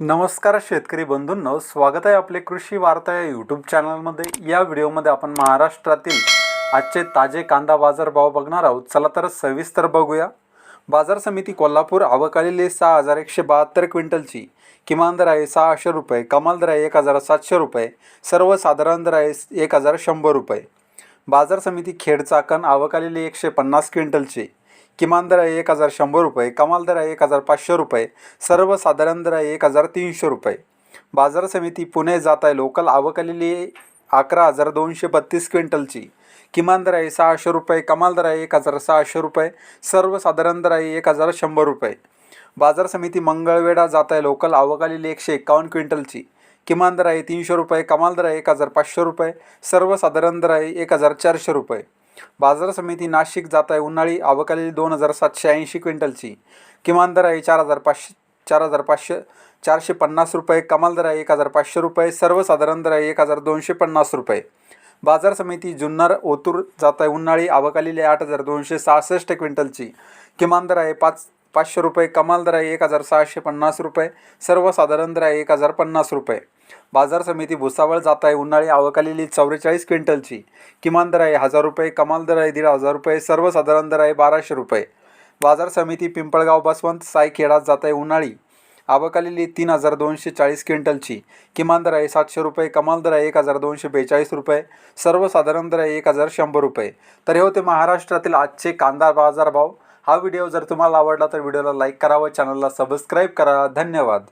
नमस्कार शेतकरी बंधूंनो स्वागत आहे आपले कृषी वार्ता या यूट्यूब चॅनलमध्ये या व्हिडिओमध्ये आपण महाराष्ट्रातील आजचे ताजे कांदा बाजार भाव बघणार आहोत. चला तर सविस्तर बघूया. बाजार समिती कोल्हापूर आवकालेले सहा हजार एकशे बहात्तर क्विंटलची किमान दर आहे सहाशे रुपये कमाल दर आहे एक हजार सातशे रुपये सर्वसाधारण दर आहे एक हजार शंभर रुपये. बाजार समिती खेड चाकण एकशे पन्नास क्विंटलची किमान दर आहे एक हजार शंभर रुपये कमाल दर आहे एक हजार पाचशे रुपये सर्वसाधारण दर आहे एक हजार तीनशे रुपये. बाजार समिती पुणे जात आहे लोकल आवक आलेली अकरा हजार दोनशे बत्तीस क्विंटलची. किमान दर आहे सहाशे रुपये कमाल दर आहे एक हजार सहाशे रुपये सर्वसाधारण दर आहे एक हजार शंभर रुपये. बाजार समिती मंगळवेढा जात आहे लोकल आवक आलेली एकशे एकावन्न क्विंटलची. किमान दर आहे तीनशे रुपये कमाल दर आहे एक हजार पाचशे रुपये सर्वसाधारण दर आहे एक हजार चारशे रुपये. बाजार समिती नाशिक जात आहे उन्हाळी आवक दोन हजार सातशे ऐंशी क्विंटलची. किमान दर आहे चार हजार पाचशे चार हजार पाचशे चारशे पन्नास रुपये कमाल दर आहे एक हजार पाचशे रुपये सर्वसाधारण दर आहे एक हजार दोनशे पन्नास रुपये. बाजार समिती जुन्नर ओतूर जात आहे उन्हाळी आवक आठ हजार दोनशे सहासष्ट क्विंटलची. किमान दर आहे पाच पाचशे रुपये कमाल दर आहे एक हजार सहाशे पन्नास रुपये सर्वसाधारण दर आहे एक हजार पन्नास रुपये. बाजार समिती भुसावळ जात आहे उन्हाळी आवक आलेली चौवेचाळीस क्विंटलची. किमान दर आहे हजार रुपये कमाल दर आहे दीड हजार रुपये सर्वसाधारण दर आहे बाराशे रुपये. बाजार समिती पिंपळगाव बसवंत सायखेडा जात आहे उन्हाळी. आवक आलेली तीन हजार दोनशे चाळीस क्विंटलची. किमान दर आहे सातशे रुपये कमाल दर आहे एक हजार दोनशे बेचाळीस रुपये सर्वसाधारण दर आहे एक हजार शंभर रुपये. तर हे होते महाराष्ट्रातील आजचे कांदा बाजार भाव. हा व्हिडिओ जर तुम्हाला आवडला तर व्हिडिओला लाईक करा व चॅनलला सबस्क्राईब करा. धन्यवाद.